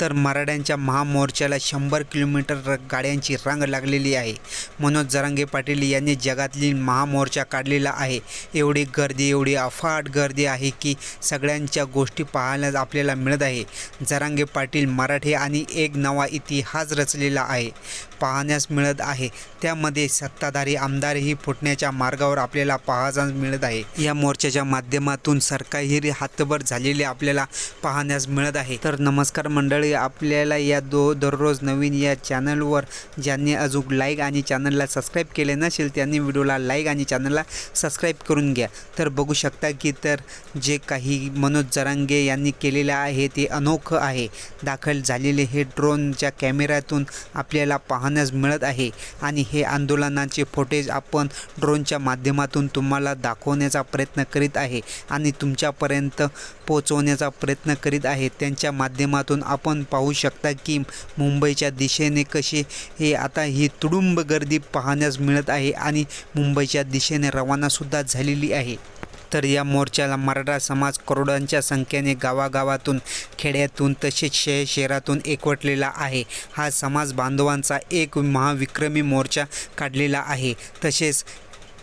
तर मराठ्यांच्या महामोर्चाला शंभर किलोमीटर र- गाड्यांची रांग लागलेली आहे. मनोज जरांगे पाटील यांनी जगातली महामोर्चा काढलेला आहे. एवढी गर्दी एवढी अफाट गर्दी आहे की सगळ्यांच्या गोष्टी पाहायला आपल्याला मिळत आहे. जरांगे पाटील मराठी आणि एक नवा इतिहास रचलेला आहे. पाहण्यास मिळत आहे. त्यामध्ये सत्ताधारी आमदारही फुटण्याच्या मार्गावर आपल्याला पाहायला मिळत आहे. या मोर्चाच्या माध्यमातून सरकारही हातभर झालेले आपल्याला पाहण्यास मिळत आहे. तर नमस्कार मंडळी आपल्याला या दो दररोज नवीन या चॅनलवर ज्यांनी अजून लाईक आणि चॅनलला सबस्क्राईब केले नसेल त्यांनी व्हिडिओला लाईक आणि चॅनलला सबस्क्राईब करून घ्या. तर बघू शकता की तर जे काही मनोज जरांगे यांनी केलेलं आहे ते अनोखं आहे. दाखल झालेले हे ड्रोनच्या कॅमेऱ्यातून आपल्याला पाहण्यास मिळत आहे. आणि हे आंदोलनाचे फुटेज आपण ड्रोनच्या माध्यमातून तुम्हाला दाखवण्याचा प्रयत्न करीत आहे आणि तुमच्यापर्यंत पोचवण्याचा प्रयत्न करीत आहे. त्यांच्या माध्यमातून आपण पाहू शकता की मुंबईच्या दिशेने कसे हे आता ही तुडुंब गर्दी पाहण्यास मिळत आहे आणि मुंबईच्या दिशेने रवानासुद्धा झालेली आहे. तर या मोर्चाला मराठा समाज करोडांच्या संख्येने गावागावातून खेड्यातून तसेच शे शहरातून एकवटलेला आहे. हा समाज बांधवांचा एक महाविक्रमी मोर्चा काढलेला आहे. तसेच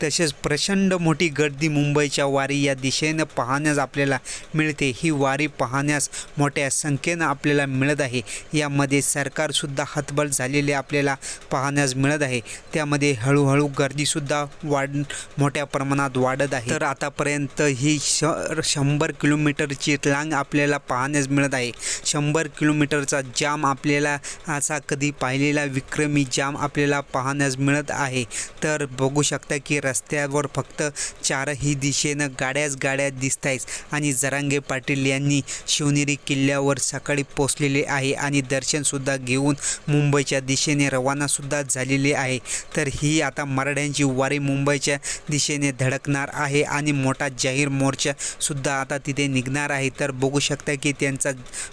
तसेच प्रचंड मोठी गर्दी मुंबईच्या वारी या दिशेनं पाहण्यास आपल्याला मिळते. ही वारी पाहण्यास मोठ्या संख्येनं आपल्याला मिळत आहे. यामध्ये सरकारसुद्धा हतबल झालेले आपल्याला पाहण्यास मिळत आहे. त्यामध्ये हळूहळू गर्दीसुद्धा वाढ मोठ्या प्रमाणात वाढत आहे. तर आतापर्यंत ही श शंभर किलोमीटरची लांग आपल्याला पाहण्यास मिळत आहे. शंभर किलोमीटरचा जाम आपल्याला असा कधी पाहिलेला विक्रमी जाम आपल्याला पाहण्यास मिळत आहे. तर बघू शकता की रस्त्यावर फक्त चारही दिशेनं गाड्याच गाड्या दिसत आहेत आणि जरांगे पाटील यांनी शिवनेरी किल्ल्यावर सकाळी पोचलेले आहे आणि दर्शनसुद्धा घेऊन मुंबईच्या दिशेने रवानासुद्धा झालेले आहे. तर ही आता मराठ्यांची वारी मुंबईच्या दिशेने धडकणार आहे आणि मोठा जाहीर मोर्चासुद्धा आता तिथे निघणार आहे. तर बघू शकता की त्यांचा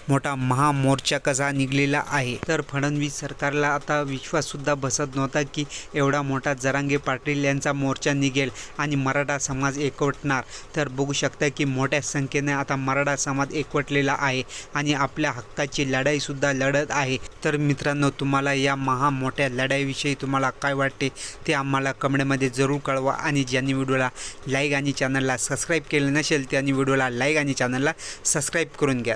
मोठा महामोर्चा कसा निघलेला आहे. तर फडणवीस सरकारला आता विश्वाससुद्धा बसत नव्हता की एवढा मोठा जरांगे पाटील यांचा मोर्चा निघेल आणि मराठा समाज एकवटणार. तर बघू शकता की मोठ्या संख्येने आता मराठा समाज एकवटलेला आहे आणि आपल्या हक्काची लढाईसुद्धा लढत आहे. तर मित्रांनो तुम्हाला या महा मोठ्या लढाईविषयी तुम्हाला काय वाटते ते आम्हाला कमेंटमध्ये जरूर कळवा आणि ज्यांनी व्हिडिओला लाईक आणि चॅनलला सबस्क्राईब केले नसेल त्यांनी व्हिडिओला लाईक आणि चॅनलला सबस्क्राईब करून घ्या.